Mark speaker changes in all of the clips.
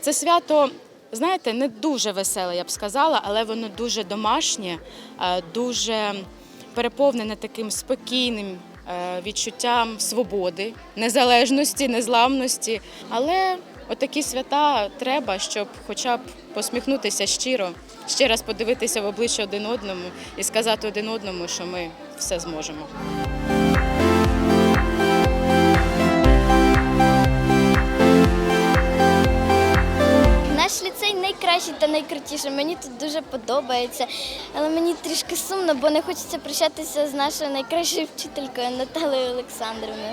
Speaker 1: Це свято, знаєте, не дуже веселе, я б сказала, але воно дуже домашнє, е, дуже переповнене таким спокійним е, відчуттям свободи, незалежності, незламності. Але отакі свята треба, щоб хоча б посміхнутися щиро, ще раз подивитися в обличчя один одному і сказати один одному, що ми все зможемо.
Speaker 2: Наш ліцей найкращий та найкрутіший. Мені тут дуже подобається. Але мені трішки сумно, бо не хочеться прощатися з нашою найкращою вчителькою Наталею Олександрівною.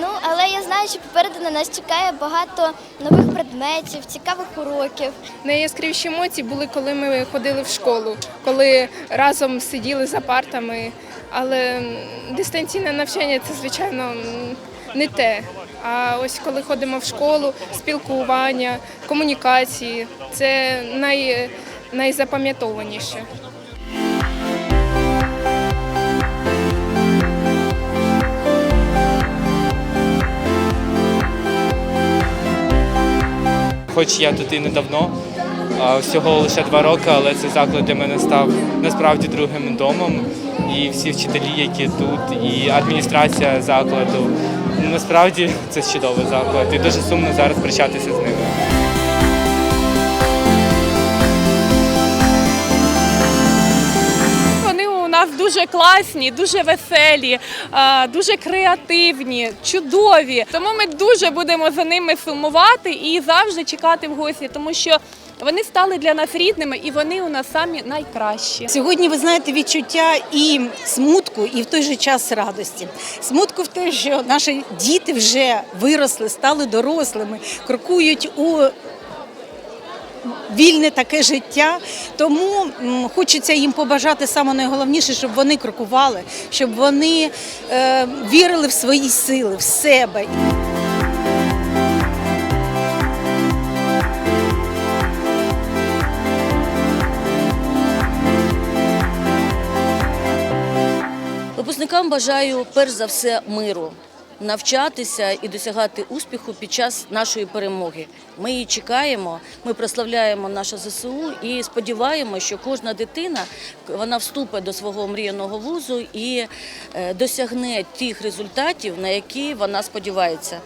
Speaker 2: Ну, але я знаю, що попереду на нас чекає багато нових предметів, цікавих уроків.
Speaker 3: Найяскравіші емоції були, коли ми ходили в школу, коли разом сиділи за партами. Але дистанційне навчання це, звичайно, не те. А ось коли ходимо в школу, спілкування, комунікації це най, найзапам'ятованіше.
Speaker 4: Хоч я тут і недавно, всього лише два роки, але цей заклад для мене став насправді другим домом. І всі вчителі, які тут, і адміністрація закладу. Насправді це чудовий заклад. І дуже сумно зараз прощатися з ними.
Speaker 5: Вони у нас дуже класні, дуже веселі, дуже креативні, чудові. Тому ми дуже будемо за ними сумувати і завжди чекати в гості, тому що вони стали для нас рідними і вони у нас самі найкращі.
Speaker 6: Сьогодні ви знаєте відчуття і смутку, і в той же час радості. Смутку в те, що наші діти вже виросли, стали дорослими, крокують у вільне таке життя. Тому хочеться їм побажати саме найголовніше, щоб вони крокували, щоб вони е, вірили в свої сили, в себе.
Speaker 7: Випускникам бажаю перш за все миру, навчатися і досягати успіху під час нашої перемоги. Ми її чекаємо, ми прославляємо наше ЗСУ і сподіваємося, що кожна дитина вона вступить до свого мріяного вузу і е, досягне тих результатів, на які вона сподівається.